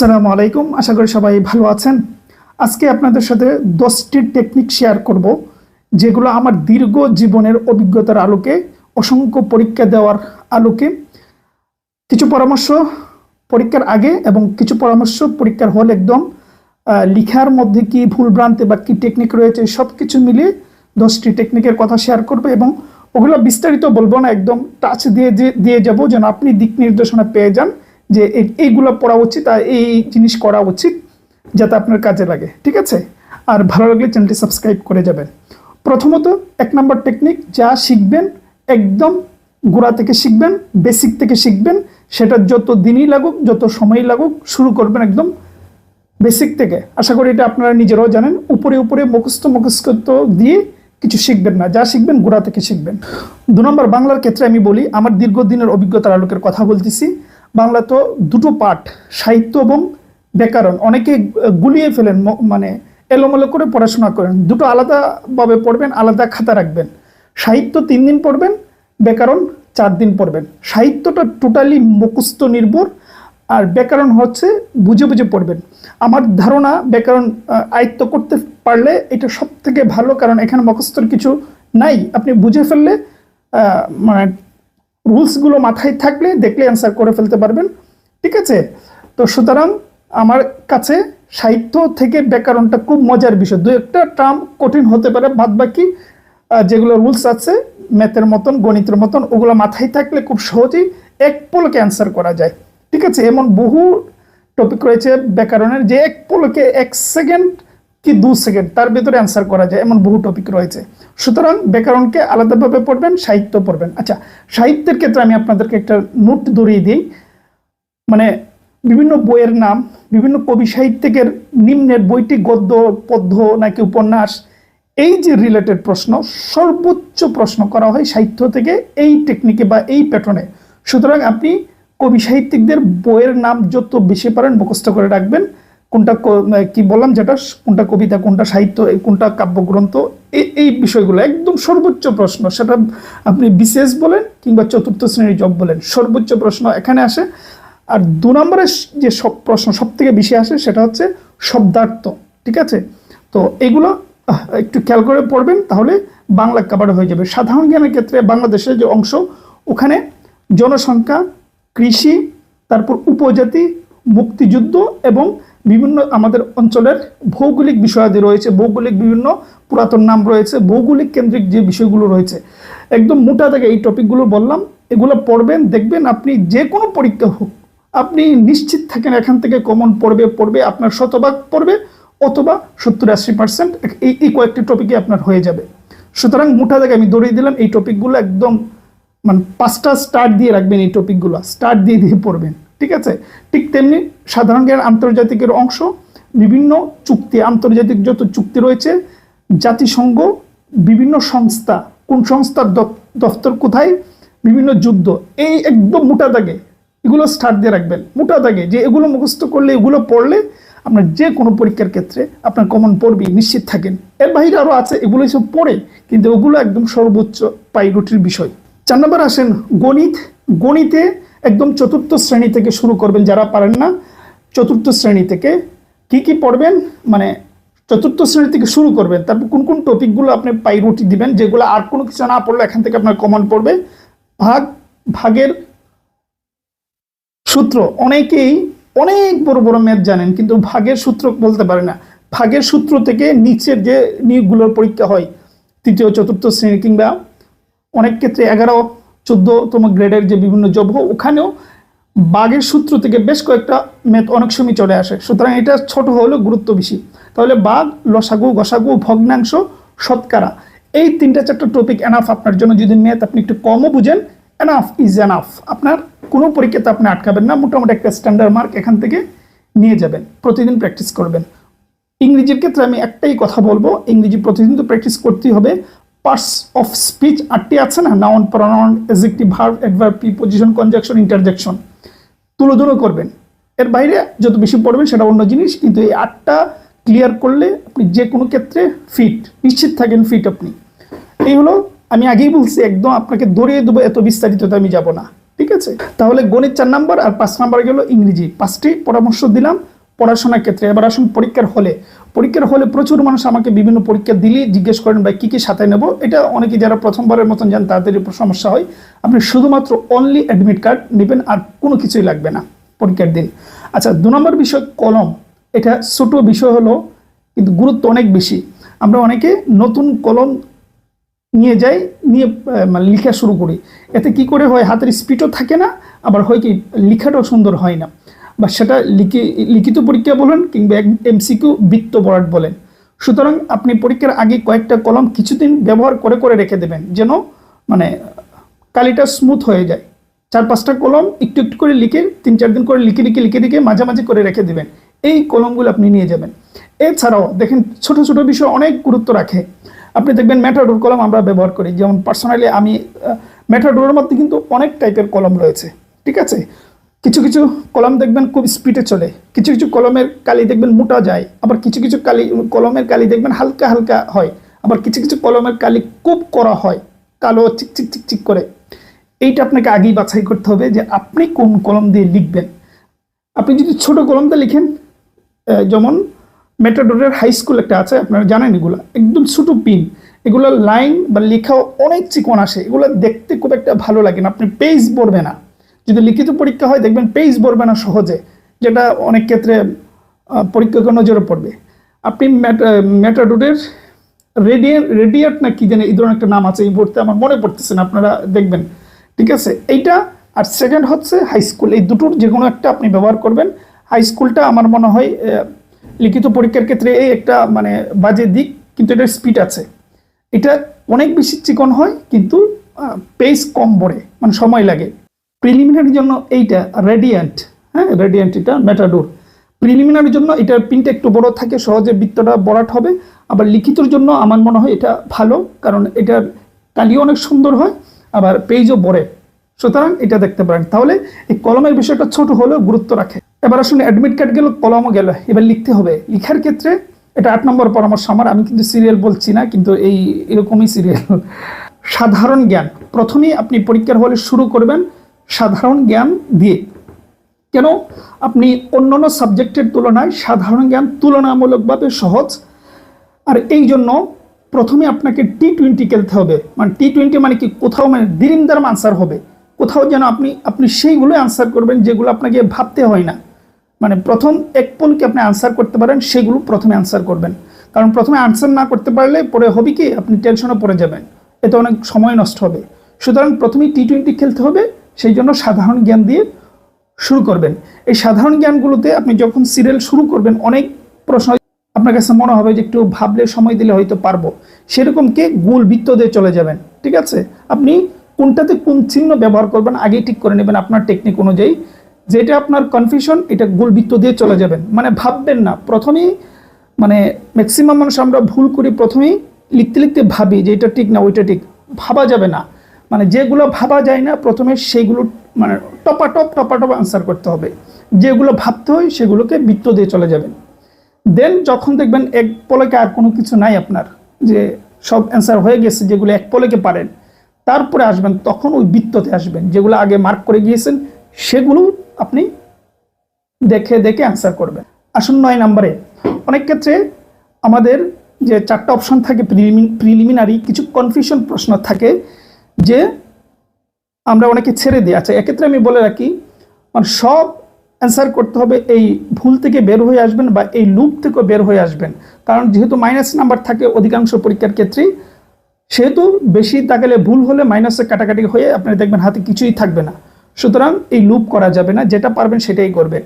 আসসালামু আলাইকুম। আশা করি সবাই ভালো আছেন। আজকে আপনাদের সাথে দশটি টেকনিক শেয়ার করব, যেগুলো আমার দীর্ঘ জীবনের অভিজ্ঞতার আলোকে, অসংখ্য পরীক্ষা দেওয়ার আলোকে। কিছু পরামর্শ পরীক্ষার আগে এবং কিছু পরামর্শ পরীক্ষার হল একদম লিখার মধ্যে কি ভুল ভ্রান্তি বা কি টেকনিক রয়েছে সব কিছু মিলিয়ে দশটি টেকনিকের কথা শেয়ার করবে এবং ওগুলো বিস্তারিত বলব না, একদম টাচ দিয়ে- দিয়ে যাব যেন আপনি দিক নির্দেশনা পেয়ে যান। যে এই- এইগুলো পড়া উচিত আর এই জিনিস করা উচিত যাতে আপনার কাজে লাগে, ঠিক আছে? আর ভালো লাগলে চ্যানেলটি সাবস্ক্রাইব করে যাবেন। প্রথমত, এক নম্বর টেকনিক, যা শিখবেন, একদম গোড়া থেকে শিখবেন বেসিক থেকে শিখবেন, সেটা যত দিনই লাগুক, যত সময়ই লাগুক, শুরু করবেন একদম বেসিক থেকে। আশা করি এটা আপনারা নিজেরাও জানেন। উপরে উপরে মুখস্থ মুখস্থ দিয়ে কিছু শিখবেন না। যা শিখবেন, গোড়া থেকে শিখবেন। দু নম্বর, বাংলার ক্ষেত্রে আমি বলি, আমার দীর্ঘদিনের অভিজ্ঞতার আলোকের কথা বলতেছি। বাংলা তো দুটো পাঠ, সাহিত্য এবং ব্যাকরণ, অনেকে গুলিয়ে ফেলেন মানে এলোমেলো করে পড়াশোনা করেন। দুটো আলাদাভাবে পড়বেন, আলাদা খাতা রাখবেন। সাহিত্য তিন দিন পড়বেন, ব্যাকরণ চার দিন পড়বেন। সাহিত্যটা টোটালি মুখস্থ নির্ভর, আর ব্যাকরণ হচ্ছে বুঝে বুঝে পড়বেন। আমার ধারণা ব্যাকরণ আয়ত্ত করতে পারলে এটা সব থেকে ভালো, কারণ এখানে মুখস্থর কিছু নাই। আপনি বুঝে ফেললে মানে রুলসগুলো মাথায় থাকলে দেখলে অ্যান্সার করে ফেলতে পারবেন, ঠিক আছে? তো সুতরাং আমার কাছে সাহিত্য থেকে ব্যাকরণটা খুব মজার বিষয়। দু একটা টার্ম কঠিন হতে পারে বাদ বাকি যেগুলো রুলস আছে ম্যাথের মতন, গণিতের মতন, ওগুলো মাথায় থাকলে খুব সহজেই এক পলকে অ্যান্সার করা যায়, ঠিক আছে? এমন বহু টপিক রয়েছে ব্যাকরণের যে এক পলকে এক সেকেন্ড কি দু সেকেন্ড তার ভিতরে অ্যান্সার করা যায়, এমন বহু টপিক রয়েছে। সুতরাং ব্যাকরণকে আলাদাভাবে পড়বেন, সাহিত্য পড়বেন। আচ্ছা সাহিত্যের ক্ষেত্রে আমি আপনাদেরকে একটা নোট ধরিয়ে দিই। মানে বিভিন্ন বইয়ের নাম, বিভিন্ন কবি সাহিত্যিকের নিম্নের বইটি, গদ্য, পদ্য নাকি উপন্যাস, এই যে রিলেটেড প্রশ্ন, সর্বোচ্চ প্রশ্ন করা হয় সাহিত্য থেকে এই টেকনিকে বা এই প্যাটার্নে সুতরাং আপনি কবি সাহিত্যিকদের বইয়ের নাম যত বেশি পারেন মুখস্থ করে রাখবেন। কোনটা ক- কি বললাম যেটা? কোনটা কবিতা, কোনটা সাহিত্য কোনটা কাব্যগ্রন্থ? এই এই বিষয়গুলো একদম সর্বোচ্চ প্রশ্ন। সেটা আপনি বিশেষ বলেন কিংবা চতুর্থ শ্রেণির জব বলেন, সর্বোচ্চ প্রশ্ন এখানে আসে। আর দু নম্বরের যে সব প্রশ্ন সব থেকে বেশি আসে সেটা হচ্ছে শব্দার্থ, ঠিক আছে? তো এগুলো একটু খেয়াল করে পড়বেন তাহলে বাংলা কাবার হয়ে যাবে। সাধারণ জ্ঞানের ক্ষেত্রে বাংলাদেশের যে অংশ, ওখানে জনসংখ্যা, কৃষি, তারপর উপজাতি, মুক্তিযুদ্ধ এবং বিভিন্ন আমাদের অঞ্চলের ভৌগোলিক বিষয়াদি রয়েছে, ভৌগোলিক বিভিন্ন পুরাতন নাম রয়েছে, ভৌগোলিক কেন্দ্রিক যে বিষয়গুলো রয়েছে। একদম মোটা থেকে এই টপিকগুলো বললাম, এগুলো পড়বেন, দেখবেন আপনি যে কোনো পরীক্ষা হোক, আপনি নিশ্চিত থাকেন এখান থেকে কমন পড়বে পড়বে, আপনার শতভাগ পড়বে, অথবা সত্তর আশি পার্সেন্ট এই এই কয়েকটি টপিকে আপনার হয়ে যাবে। সুতরাং মোটা থেকে আমি দৌড়িয়ে দিলাম, এই টপিকগুলো একদম মানে পাঁচটা স্টার্ট দিয়ে রাখবেন এই টপিকগুলো স্টার্ট দিয়ে দিয়ে পড়বেন। ঠিক আছে? ঠিক তেমনি সাধারণ জ্ঞান আন্তর্জাতিকের অংশ, বিভিন্ন চুক্তি, আন্তর্জাতিক যত চুক্তি রয়েছে, জাতিসংঘ, বিভিন্ন সংস্থা, কোন সংস্থার দপ- দপ্তর কোথায়, বিভিন্ন যুদ্ধ, এই একদম মোটা দাগে এগুলো স্টার্ট দিয়ে রাখবেন। মোটা দাগে যে এগুলো মুখস্থ করলে, এগুলো পড়লে আপনার যে কোনো পরীক্ষার ক্ষেত্রে আপনার কমন পড়বি নিশ্চিত থাকেন। এর বাইরে আরও আছে, এগুলো সব পড়ে, কিন্তু ওগুলো একদম সর্বোচ্চ পাইরুটির বিষয়। চার নম্বর আসেন গণিত। গণিতে একদম চতুর্থ শ্রেণি থেকে শুরু করবেন যারা পারেন না, চতুর্থ শ্রেণি থেকে কি কি পড়বেন? মানে চতুর্থ শ্রেণি থেকে শুরু করবেন। তারপর কোন কোন টপিকগুলো আপনি পাইরুটি দিবেন, যেগুলো আর কোনো কিছু না পড়লে এখান থেকে আপনার কমন পড়বে। ভাগ, ভাগের সূত্র। অনেকেই অনেক বড় বড় ম্যাথ জানেন, কিন্তু ভাগের সূত্র বলতে পারে না। ভাগের সূত্র থেকে নিচের যে নিয়োগগুলোর পরীক্ষা হয়, তৃতীয়, চতুর্থ শ্রেণি কিংবা অনেক ক্ষেত্রে এগারো চোদ্দতম গ্রেডের যে বিভিন্ন জব ওখানেও বাঘের সূত্র থেকে বেশ কয়েকটা ম্যাথ অনেক সময় চলে আসে। সুতরাং এটা ছোট হলেও গুরুত্ব বেশি। তাহলে বাঘ, লসাগু, গসাগু, ভগ্নাংশ, শতকরা, এই তিনটা চারটা টপিক এনাফ আপনার জন্য। যদি ম্যাথ আপনি একটু কমও বুঝেন এনাফ ইজ এনাফ আপনার কোনো পরীক্ষাতে আপনি আটকাবেন না, মোটামুটি একটা স্ট্যান্ডার্ড মার্ক এখান থেকে নিয়ে যাবেন, প্রতিদিন প্র্যাকটিস করবেন। ইংরেজির ক্ষেত্রে আমি একটাই কথা বলব, ইংরেজি প্রতিদিন তো প্র্যাকটিস করতেই হবে। পার্টস অফ স্পিচ আটটি আছে না? Noun pronoun adjective verb adverb preposition conjunction interjection তুলোধুলো করবেন। এর বাইরে যত বেশি পড়বেন সেটা অন্য জিনিস, কিন্তু এই আটটা ক্লিয়ার করলে আপনি যে কোনো ক্ষেত্রে ফিট নিশ্চিত থাকেন ফিট আপনি। এই হলো, আমি আগেই বলছি, একদম আপনাকে দৌড়িয়ে দেবো, এত বিস্তারিত আমি যাব না। ঠিক আছে? তাহলে গণিত চার নাম্বার আর পাঁচ নাম্বার গেল ইংরেজি। পাঁচটি পরামর্শ দিলাম, পড়াশোনার ক্ষেত্রে। এবার আসুন পরীক্ষার হলে। পরীক্ষার হলে প্রচুর মানুষ আমাকে বিভিন্ন পরীক্ষা দিলেই জিজ্ঞেস করেন, ভাই, কী কী সাথে নেব? এটা অনেকে যারা প্রথমবারের মতন যান, তাদের সমস্যা হয়। আপনি শুধুমাত্র অনলি অ্যাডমিট কার্ড নেবেন আর কোনো কিছুই লাগবে না পরীক্ষার দিন। আচ্ছা দু নম্বর বিষয়, কলম। এটা ছোট বিষয় হলো কিন্তু গুরুত্ব অনেক বেশি। আমরা অনেকে নতুন কলম নিয়ে যাই, নিয়ে মানে লেখা শুরু করি। এতে কি করে হয়? হাতের স্পিডও থাকে না, আবার হয় কি, লেখাটাও সুন্দর হয় না। বা সেটা লিখি, লিখিত পরীক্ষা বলেন কিংবা এমসিকিউ বৃত্ত বরাট বলেন। সুতরাং আপনি পরীক্ষার আগে কয়েকটা কলম কিছুদিন ব্যবহার করে করে রেখে দেবেন যেন মানে কালিটা স্মুথ হয়ে যায়। চার পাঁচটা কলম একটু একটু করে লিখে, তিন চার দিন করে লিখে লিখে লিখে লিখে মাঝামাঝি করে রেখে দেবেন। এই কলমগুলো আপনি নিয়ে যাবেন। এছাড়াও দেখেন ছোট ছোট বিষয় অনেক গুরুত্ব রাখে। আপনি দেখবেন ম্যাটাডোর কলম আমরা ব্যবহার করি। যেমন পার্সোনালি আমি ম্যাটাডোরের মধ্যে কিন্তু অনেক টাইপের কলম রয়েছে। ঠিক আছে? কিছু কিছু কলম দেখবেন খুব স্পিডে চলে। কিছু কিছু কলমের কালি দেখবেন মোটা যায়, আবার কিছু কিছু কালি, কলমের কালি দেখবেন হালকা হালকা হয়, আবার কিছু কিছু কলমের কালি খুব করা হয়, কালো চিক চিক চিক চিক করে। এইটা আপনাকে আগেই বাছাই করতে হবে যে আপনি কোন কলম দিয়ে লিখবেন। আপনি যদি ছোট কলমটা লিখেন যেমন মেটাডোরের হাই স্কুল একটা আছে, আপনারা জানেন এগুলো, একদম ছোটো পিন এগুলো লাইন বা লেখাও অনেক চিকন আসে, এগুলো দেখতে খুব একটা ভালো লাগে না, আপনি পেজ পড়বে না। যদি লিখিত পরীক্ষা হয় দেখবেন পেজ পড়বে না সহজে যেটা অনেক ক্ষেত্রে আহ, পরীক্ষকের নজরে পড়বে। আপনি মেটাডোরের রেডিয়েট রেডিয়েট না কি জানে এই ধরনের একটা নাম আছে এই মুহূর্তে আমার মনে পড়তেছে না আপনারা দেখবেন। ঠিক আছে? এইটা আর সেকেন্ড হচ্ছে হাই স্কুল এই দুটোর যে কোনো একটা আপনি ব্যবহার করবেন। হাই স্কুলটা আমার মনে হয় লিখিত পরীক্ষার ক্ষেত্রে এই একটা মানে বাজে দিক কিন্তু এটার স্পিড আছে। এটা অনেক বেশি চিকন হয় কিন্তু পেস কম বড়ে মানে সময় লাগে। প্রিলিমিনারির জন্য এইটা রেডিয়েন্ট হ্যাঁ রেডিয়েন্ট এটা মেটাডোর প্রিলিমিনারির জন্য এটার পিনটা একটু বড় থাকে, সহজে বৃত্তটা বরাট হবে। আবার লিখিতর জন্য আমার মনে হয় এটা ভালো, কারণ এটার কালিও অনেক সুন্দর হয়, আবার পেজও বড়ে। সুতরাং এটা দেখতে পারেন। তাহলে এই কলমের বিষয়টা ছোট হলেও গুরুত্ব রাখে। এবার আসলে অ্যাডমিট কার্ড গেল, কলমও গেল। এবার লিখতে হবে, লিখার ক্ষেত্রে এটা আট নম্বর পরামর্শ আমার, আমি কিন্তু সিরিয়াল বলছি না, কিন্তু এই এরকমই সিরিয়াল সাধারণ জ্ঞান। প্রথমেই আপনি পরীক্ষার হলে শুরু করবেন সাধারণ জ্ঞান দিয়ে। কেন? আপনি অন্যান্য সাবজেক্টের তুলনায় সাধারণ জ্ঞান তুলনামূলকভাবে সহজ। আর এই জন্য প্রথমে আপনাকে টি টোয়েন্টি খেলতে হবে। মানে টি টোয়েন্টি মানে কি? কোথাও মানে দিরিমদারাম আনসার হবে। কোথাও যেন আপনি আপনি সেইগুলোই আনসার করবেন যেগুলো আপনাকে ভাবতে হয় না। মানে প্রথম এক পলকে আপনি আনসার করতে পারেন, সেগুলো প্রথমে আনসার করবেন। কারণ প্রথমে আনসার না করতে পারলে পরে হবে কি? আপনি টেনশনে পড়ে যাবেন। এতে অনেক সময় নষ্ট হবে। সুতরাং প্রথমেই টি টোয়েন্টি খেলতে হবে। সেই জন্য সাধারণ জ্ঞান দিয়ে শুরু করবেন। এই সাধারণ জ্ঞানগুলোতে আপনি যখন সিরিয়াল শুরু করবেন, অনেক প্রশ্ন আপনার কাছে মনে হবে যে একটু ভাবলে সময় দিলে হয়তো পারব। সেরকম কে? গোল বৃত্ত দিয়ে চলে যাবেন, ঠিক আছে? আপনি কোনটাতে কোন চিহ্ন ব্যবহার করবেন আগেই ঠিক করে নেবেন আপনার টেকনিক অনুযায়ী। যেটা আপনার কনফিউশন এটা গোল বৃত্ত দিয়ে চলে যাবেন। মানে ভাববেন না। প্রথমেই মানে ম্যাক্সিমাম মানুষ আমরা ভুল করি, প্রথমেই লিখতে লিখতে ভাবি যে এটা ঠিক না, ওইটা ঠিক। ভাবা যাবে না। মানে যেগুলো ভাবা যায় না, প্রথমে সেইগুলো মানে টপাটপ টপাটপ আনসার করতে হবে। যেগুলো ভাবতে হয়, সেগুলোকে বৃত্ত দিয়ে চলে যাবেন। দেন যখন দেখবেন এক পলকে আর কোনো কিছু নাই আপনার, যে সব অ্যান্সার হয়ে গেছে, যেগুলো এক পলকে পারেন, তারপরে আসবেন, তখন ওই বৃত্ততে আসবেন। যেগুলো আগে মার্ক করে গিয়েছেন, সেগুলো আপনি দেখে দেখে অ্যান্সার করবেন। আসুন নয় নম্বরে, অনেক ক্ষেত্রে আমাদের যে চারটা অপশন থাকে প্রিলিমিনারি কিছু কনফিউশন প্রশ্ন থাকে যে আমরা অনেকে ছেড়ে দিই। আচ্ছা এক্ষেত্রে আমি বলে রাখি মানে সব অ্যান্সার করতে হবে এই ভুল থেকে বের হয়ে আসবেন বা এই লুপ থেকে বের হয়ে আসবেন। কারণ যেহেতু মাইনাস নাম্বার থাকে অধিকাংশ পরীক্ষার ক্ষেত্রেই, সেহেতু বেশি তাকালে ভুল হলে মাইনাসে কাটাকাটি হয়ে আপনি দেখবেন হাতে কিছুই থাকবে না। সুতরাং এই লুপ করা যাবে না, যেটা পারবেন সেটাই করবেন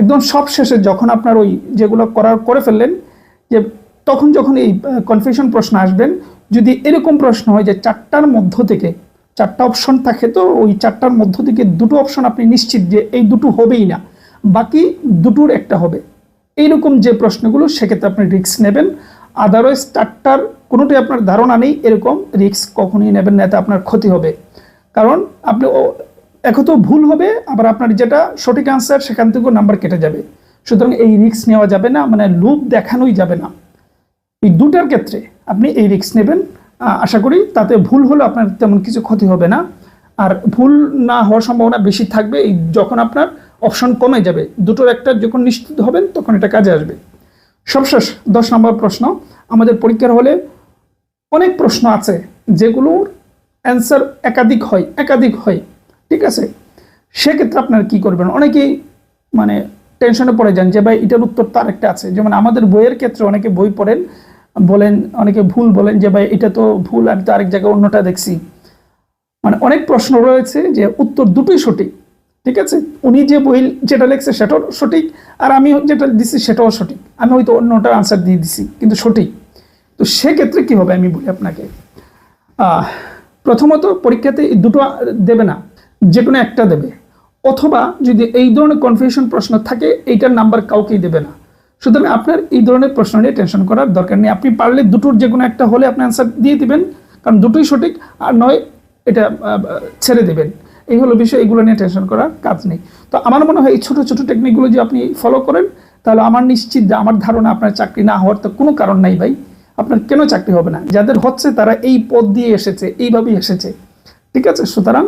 একদম সব শেষে যখন আপনার ওই যেগুলো করার, করে ফেললেন, যে তখন যখন এই কনফিউশন প্রশ্ন আসবেন যদি এরকম প্রশ্ন হয় যে চারটার মধ্য থেকে চারটা অপশন থাকে, তো ওই চারটার মধ্য থেকে দুটো অপশন আপনি নিশ্চিত যে এই দুটো হবেই না। বাকি দুটোর একটা হবে। এইরকম যে প্রশ্নগুলো, সেক্ষেত্রে আপনি রিস্ক নেবেন। আদারওয়াইজ চারটার কোনোটাই আপনার ধারণা নেই, এরকম রিস্ক কখনোই নেবেন না, এতে আপনার ক্ষতি হবে। কারণ আপনি তো ভুল হবে, আবার আপনার যেটা সঠিক আনসার সেখান থেকেও নাম্বার কেটে যাবে। সুতরাং এই রিস্ক নেওয়া যাবে না মানে লুপ দেখানোই যাবে না। এই দুটার ক্ষেত্রে আপনি এই রিস্ক নেবেন। আশা করি তাতে ভুল হলে আপনার তেমন কিছু ক্ষতি হবে না। আর ভুল না হওয়ার সম্ভাবনা বেশি থাকবে এই যখন আপনার অপশন কমে যাবে, দুটোর একটা যখন নিশ্চিত হবেন তখন এটা কাজে আসবে। সবশেষ দশ নম্বর প্রশ্ন, আমাদের পরীক্ষার হলে অনেক প্রশ্ন আছে যেগুলোর অ্যান্সার একাধিক হয় একাধিক হয়, ঠিক আছে? সেক্ষেত্রে আপনারা কি করবেন? অনেকেই মানে টেনশনে পড়ে যান যে, ভাই, এটার উত্তর তার একটা আছে। যেমন আমাদের বইয়ের ক্ষেত্রে অনেকে বই পড়েন বলেন, অনেকে ভুল বলেন যে, ভাই, এটা তো ভুল, আমি তো আরেক জায়গায় অন্যটা দেখছি। মানে অনেক প্রশ্ন রয়েছে যে, উত্তর দুটোই সঠিক, ঠিক আছে? উনি যে বই যেটা লিখছে সেটাও সঠিক, আর আমি যেটা দিছি সেটাও সঠিক। আমি হয়তো অন্যটা আনসার দিয়ে দিছি, কিন্তু সঠিক। তো সেক্ষেত্রে কী হবে আমি বলি আপনাকে? প্রথমত পরীক্ষাতে দুটো দেবে না যে কোনো একটা দেবে। অথবা যদি এই ধরনের কনফিউশন প্রশ্ন থাকে, এইটার নাম্বার কাউকেই দেবে না। সুতরাং আপনার এই ধরনের প্রশ্ন নিয়ে টেনশন করার দরকার নেই। আপনি পারলে দুটোর যে কোনো একটা হলে আপনি অ্যান্সার দিয়ে দিবেন, কারণ দুটোই সঠিক আর নয় এটা ছেড়ে দেবেন। এই হলো বিষয়, এগুলো নিয়ে টেনশন করার কাজ নেই। তো আমার মনে হয় এই ছোটো ছোটো টেকনিকগুলো যদি আপনি ফলো করেন, তাহলে আমার নিশ্চিত আমার ধারণা আপনার চাকরি না হওয়ার তো কোনো কারণ নাই ভাই। আপনার কেন চাকরি হবে না? যাদের হচ্ছে তারা এই পথ দিয়ে এসেছে, এইভাবেই এসেছে। ঠিক আছে? সুতরাং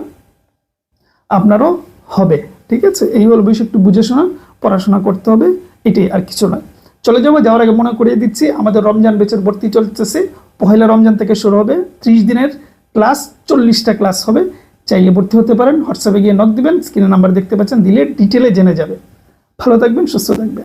আপনারও হবে। ঠিক আছে? এই হলো বিষয়, একটু বুঝে শোনা পড়াশোনা করতে হবে। এটাই আর কিছু নয়। চলে যাব, যাওয়ার আগে মনে করিয়ে দিচ্ছি, আমাদের রমজান বেচের ভর্তি চলতেছে। পহেলা রমজান থেকে শুরু হবে, ত্রিশ দিনের ক্লাস, চল্লিশটা ক্লাস হবে। চাইলে ভর্তি হতে পারেন, হোয়াটসঅ্যাপে গিয়ে নক দিবেন স্ক্রিনে নাম্বার দেখতে পাচ্ছেন, দিলে ডিটেলে জেনে যাবে। ভালো থাকবেন, সুস্থ থাকবেন।